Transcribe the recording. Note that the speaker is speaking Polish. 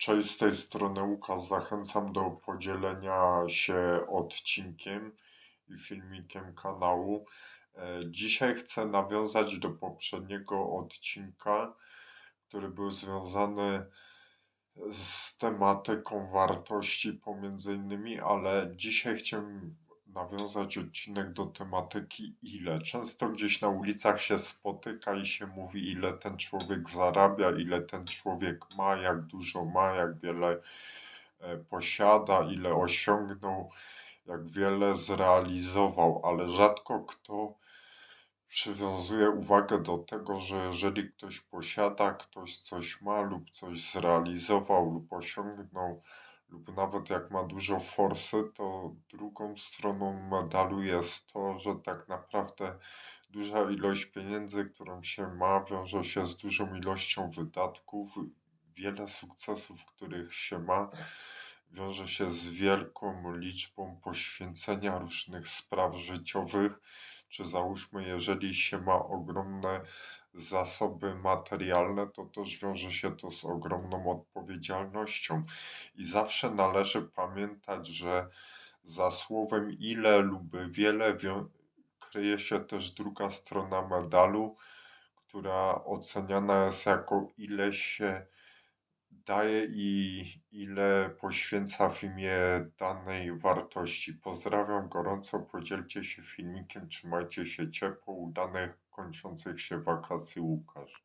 Cześć, z tej strony Łukasz. Zachęcam do podzielenia się odcinkiem i filmikiem kanału. E, Dzisiaj chcę nawiązać do poprzedniego odcinka, który był związany z tematyką wartości pomiędzy innymi, ale dzisiaj chciałem nawiązać odcinek do tematyki ile. Często gdzieś na ulicach się spotyka i się mówi, ile ten człowiek zarabia, ile ten człowiek ma, jak dużo ma, jak wiele e, posiada, ile osiągnął, jak wiele zrealizował, ale rzadko kto przywiązuje uwagę do tego, że jeżeli ktoś posiada, ktoś coś ma lub coś zrealizował lub osiągnął, lub nawet jak ma dużo forsy, to drugą stroną medalu jest to, że tak naprawdę duża ilość pieniędzy, którą się ma, wiąże się z dużą ilością wydatków. Wiele sukcesów, których się ma, wiąże się z wielką liczbą poświęcenia różnych spraw życiowych, czy załóżmy, jeżeli się ma ogromne zasoby materialne, to też wiąże się to z ogromną odpowiedzialnością. I zawsze należy pamiętać, że za słowem ile lub wiele kryje się też druga strona medalu, która oceniana jest jako ile się daje i ile poświęca w imię danej wartości. Pozdrawiam gorąco, podzielcie się filmikiem, trzymajcie się ciepło, udanych kończących się wakacji Łukasz.